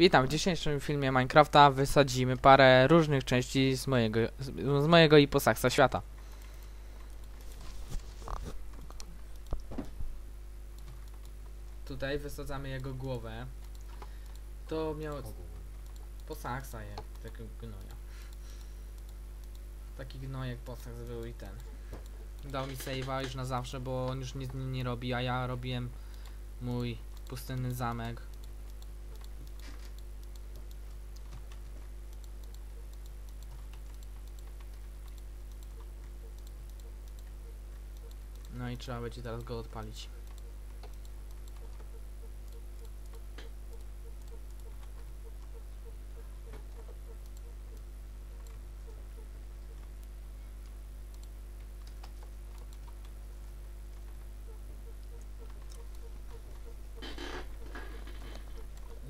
Witam, w dzisiejszym filmie Minecrafta wysadzimy parę różnych części z mojego, z, z mojego i posaksa świata. Tutaj wysadzamy jego głowę. To miał posaksa je, takiego gnoja. Taki gnojek posaks był i ten. Dał mi save'a już na zawsze, bo on już nic nie robi, a ja robiłem mój pustynny zamek. No i trzeba będzie teraz go odpalić.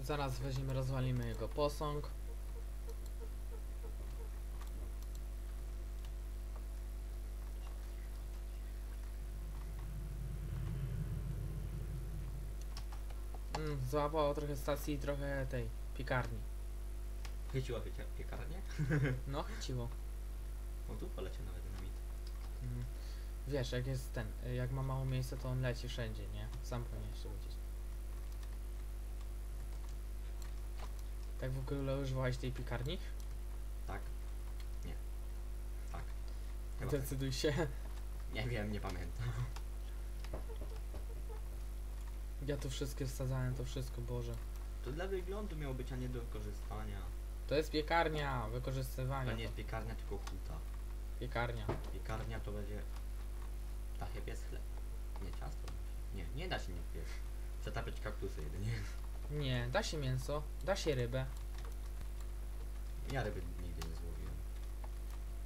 Zaraz weźmiemy, rozwalimy jego posąg. Mm, złapało trochę stacji i trochę tej piekarni. Chyciła piecia- piekarnię? No, chciło. O tu polecie nawet dynamit. Mm. Wiesz, jak jest ten, jak ma mało miejsca, to on leci wszędzie, nie? Sam powinieneś się lecieć. Tak w ogóle używałeś tej piekarni? Tak? Nie. Tak. Chyba tak. Zdecyduj się. Nie wiem, nie pamiętam. Ja tu wszystkie wsadzałem, to wszystko, Boże. To dla wyglądu miało być, a nie do wykorzystania. To jest piekarnia, To wykorzystywania. nie jest To. piekarnia, tylko huta. Piekarnia. Piekarnia to będzie... Ta chyba jest chleb. Nie, ciasto. Nie, nie da się nie piec. Zatapiać kaktusy jedynie. Nie, da się mięso, da się rybę, Ja ryby nigdy nie złowiłem.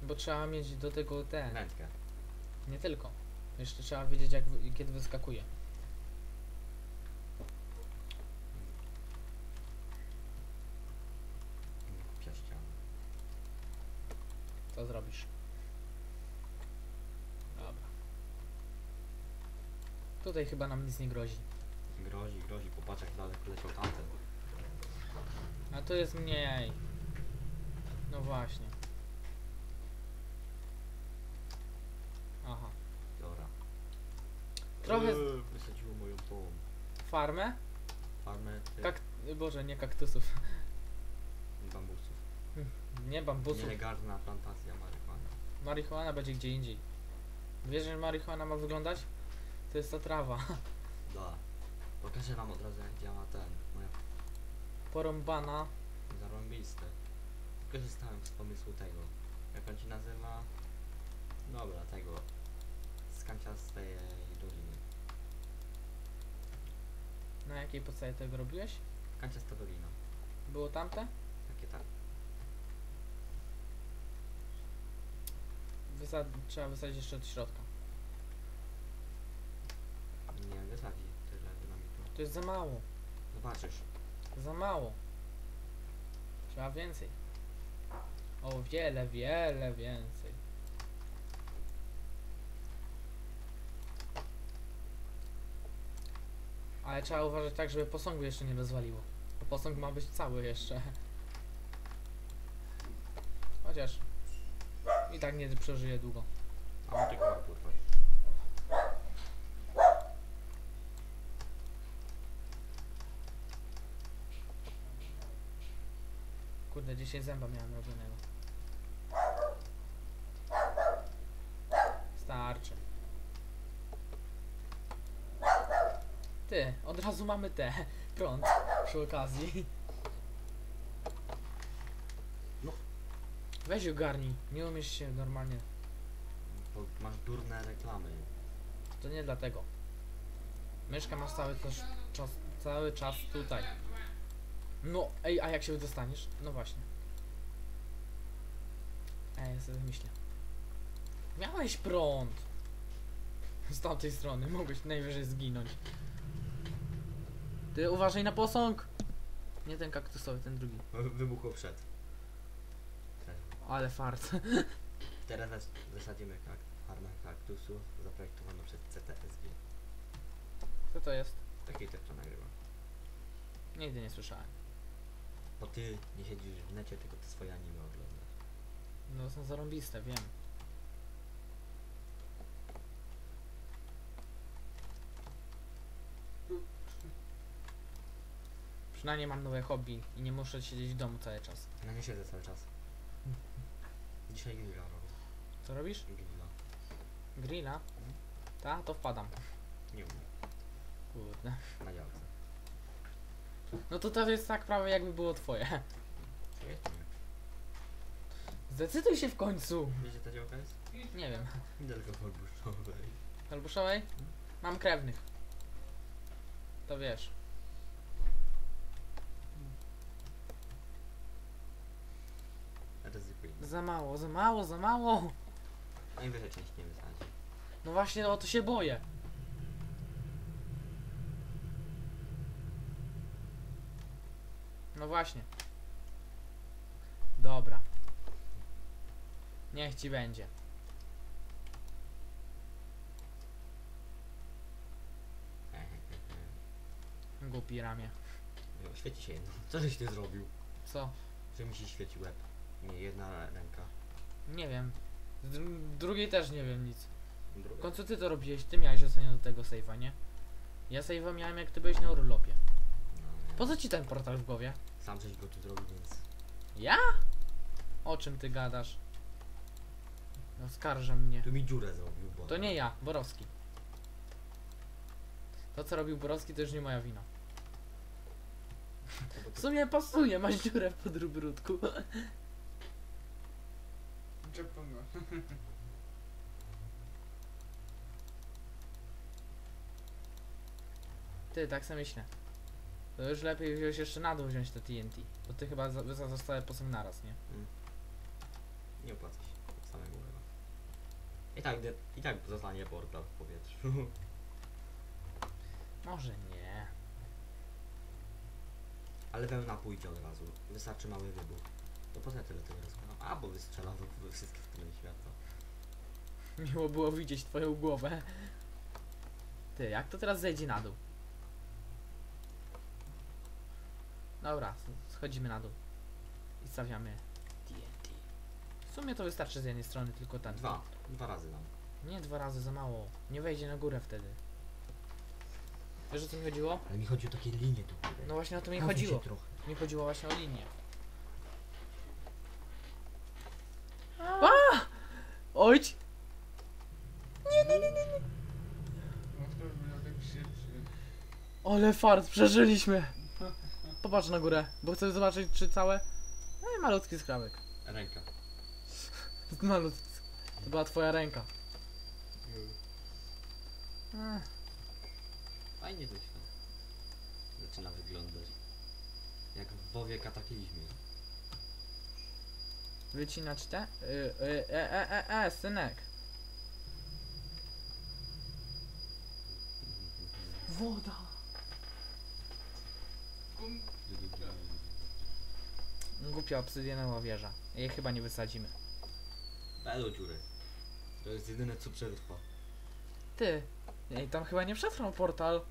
bo trzeba mieć do tego te. Wędkę. Nie tylko. Jeszcze trzeba wiedzieć, jak, kiedy wyskakuje. Zrobisz? Dobra. Tutaj chyba nam nic nie grozi. Grozi, grozi, popatrz jak daleko leciał tamten. A to jest mniej. No właśnie. Aha. Dobra. Trochę Eee, Wysadziło moją tą farmę? farmę Kak... Boże, nie kaktusów. Nie bambusów. Nielegalna plantacja marihuany. Marihuana będzie gdzie indziej. Wiesz, że marihuana ma wyglądać? To jest ta trawa. Da. Pokażę wam od razu jak działa ten. Moja Porąbana. zarąbiste. Korzystałem z pomysłu tego. Jak on się nazywa? Dobra, tego. Z kanciastej doliny. Na jakiej podstawie tego robiłeś? Kanciasta dolina. Było tamte? Wysad... Trzeba wysadzić jeszcze od środka. Nie wysadzi tyle dynamitu. To jest za mało. Zobaczysz. Za mało. Trzeba więcej. O wiele, wiele więcej. Ale trzeba uważać tak, żeby posągu jeszcze nie rozwaliło. Bo posąg ma być cały jeszcze. Chociaż i tak nie przeżyje długo. A tylko kurwa. Kurde, 10 zęba miałem robionego. Starczy. Ty, od razu mamy te prąd przy okazji. Weź ogarnij, nie umiesz się normalnie. Bo masz durne reklamy. To nie dlatego. Myszka masz cały też czas, cały czas tutaj. No, ej, a jak się dostaniesz? No właśnie. Ej, ja sobie myślę. Miałeś prąd. Z tamtej strony, mogłeś najwyżej zginąć. Ty uważaj na posąg! Nie ten kaktusowy, ten drugi. Wybuchło przed. Ale fart. Teraz zas- zasadzimy kak farmę kaktusu zaprojektowaną przez CTSG. Co to jest? Taki też to nagrywa. Nigdy nie słyszałem. Bo ty nie siedzisz w necie, tylko ty swoje anime oglądasz. No są zarąbiste, wiem. Przynajmniej mam nowe hobby i nie muszę siedzieć w domu cały czas. Ja nie siedzę cały czas. Dzisiaj grilla robię. Co robisz? Grilla. Grilla? Ta? To wpadam. Nie umiem. Kurde. Na działce. No to to jest tak prawie jakby było twoje. Co jest? Nie. Zdecyduj się w końcu. Wiecie ta działka jest? Nie wiem. Niedaleko podbuszczowej. Albuszowej? Mam krewnych. To wiesz. Za mało, za mało, za mało. Najwyżej część nie wysadzi. No właśnie o to się boję. No właśnie. Dobra. Niech ci będzie. Głupi ramię. Świeci się jedno. Co żeś ty zrobił? Co? Że mi się świeci łeb. Nie, jedna ręka. Nie wiem. Z dru- drugiej też nie wiem nic. W Druga. końcu ty to robiłeś, ty miałeś ocenię do tego save'a, nie? Ja save'a miałem jak ty byłeś na urlopie. No, nie. Po co ci ten portal w głowie? Sam żeś go tu zrobił, więc... Ja? O czym ty gadasz? Oskarża mnie. Tu mi dziurę zrobił, bo... To nie ja, Borowski. To co robił Borowski to już nie moja wina. W sumie pasuje, masz dziurę w podróbródku. Czepano. Ty, tak sobie myślę. To już lepiej wziąć jeszcze na dół wziąć te TNT. Bo ty chyba za- wysadzasz całe posąg naraz, nie? Nie opłaca się. od Samego. I tak, i tak zostanie portal w powietrzu. Może nie. Ale wełna pójdzie od razu. Wystarczy mały wybuch. To po co ja tyle tego rozkładam? A, bo wystrzela we- we wszystkie strony świata. Miło było widzieć twoją głowę. Ty, jak to teraz zejdzie na dół? Dobra, schodzimy na dół. I stawiamy TNT. W sumie to wystarczy z jednej strony, tylko ten. Dwa. Dwa razy dam. Nie, dwa razy za mało. Nie wejdzie na górę wtedy. Wiesz o co mi chodziło? Ale mi chodzi o takie linie tu. No właśnie o to mi chodziło. trochę. Mi chodziło właśnie o linię. A! No kto by na tak krzyczy? Ale fart, przeżyliśmy! Popatrz na górę, bo chcę zobaczyć czy całe... No i malutki skrawek. Ręka. Malutki. To była twoja ręka. Ech, Fajnie to świat. Zaczyna wyglądać. Jak w WoWie kataklizmie. Wycinać te? Y, y, e, e, e, e, synek. Woda. Głupia obsydianowa wieża. Jej chyba nie wysadzimy. Do dziury. To jest jedyne co przetrwa. Ty, ej, tam chyba nie przetrwał portal.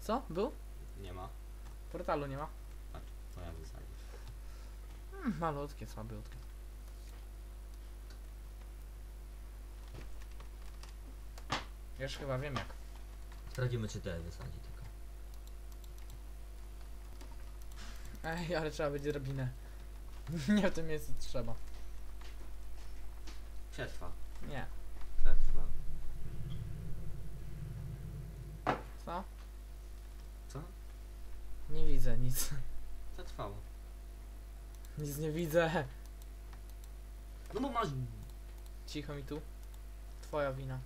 Co? Był? Nie ma. Portalu nie ma. Mm, malutkie, słabiutkie. Już chyba wiem jak. Sprawdzimy czy te wysadzi tylko. Ej, ale trzeba będzie drabinę. nie w tym miejscu trzeba. Przetrwa. Nie. Przetrwa. Co? Co? Nie widzę nic. Przetrwało. Nic nie widzę. No bo masz Cicho mi tu. Twoja wina.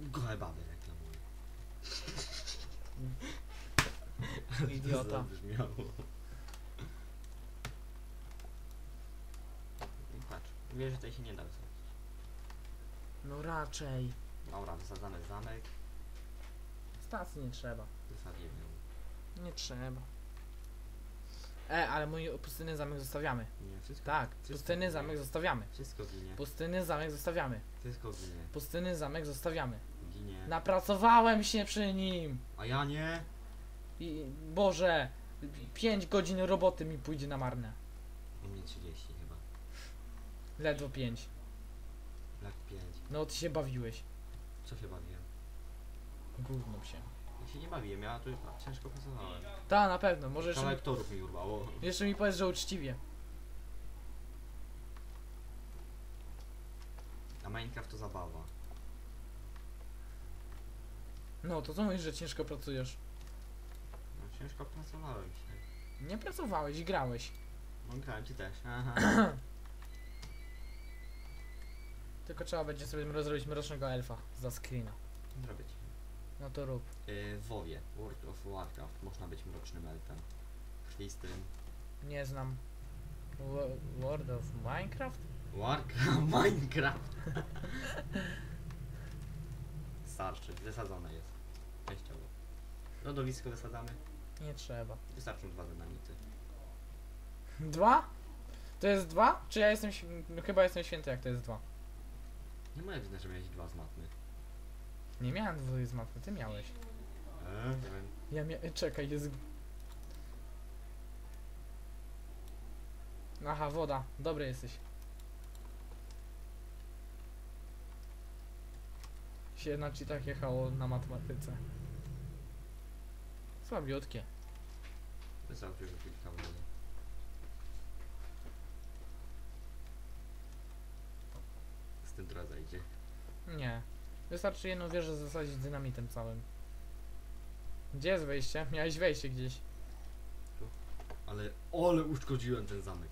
gołe baby reklamuje. Idiota. To zabrzmiało. I patrz, wiesz, że tutaj się nie da wysadzić. No raczej. Dobra, wysadzamy zamek, Stacji nie trzeba. wysadzimy ją. Nie trzeba. E, ale mój pustynny zamek zostawiamy. Nie, wszystko. Tak, wszystko pustynny ginie. zamek zostawiamy. Wszystko ginie. Pustynny zamek zostawiamy. Wszystko ginie. Pustynny zamek zostawiamy. Ginie. Napracowałem się przy nim. A ja nie. I Boże, 5 godzin roboty mi pójdzie na marne. U mnie 30 chyba. Ledwo 5. Lat 5. No ty się bawiłeś. Co się bawiłem? Gówno się. Się nie bawiłem, ja tu ciężko pracowałem. Ta, na pewno. Może jeszcze mi, Kawałek torów mi urwało. jeszcze mi powiedz, że uczciwie. A Minecraft to zabawa. No, to co mówisz, że ciężko pracujesz? No ciężko pracowałem się. Nie pracowałeś, grałeś. No grałem ci też. Aha. Tylko trzeba będzie sobie rozrobić mrocznego elfa za screena. Zrobię ci. No to rób. Yy, w WoWie, World of Warcraft, można być mrocznym elfem. Krwistym. Nie znam. Wo- World of Minecraft? Warcraft, Minecraft! Starczy, wysadzone jest. Częściowo. Lodowisko wysadzamy. Nie trzeba. Wystarczą dwa dynamity. Dwa? To jest dwa? Czy ja jestem. św- No, chyba jestem święty, jak to jest dwa. Nie moje wina, że miałeś dwa z matmy. Nie miałem dwóch z matmy, ty miałeś. Nie wiem. Ja mia... Czekaj, jest. Aha, woda. Dobry jesteś. Się na tak jechało na matematyce. Słabiutkie. Wystarczy, że kilka wody. Z tym zajdzie. Nie. Wystarczy jedną wieżę zasadzić dynamitem całym. Gdzie jest wejście? Miałeś wejście gdzieś. Ale, ole uszkodziłem ten zamek.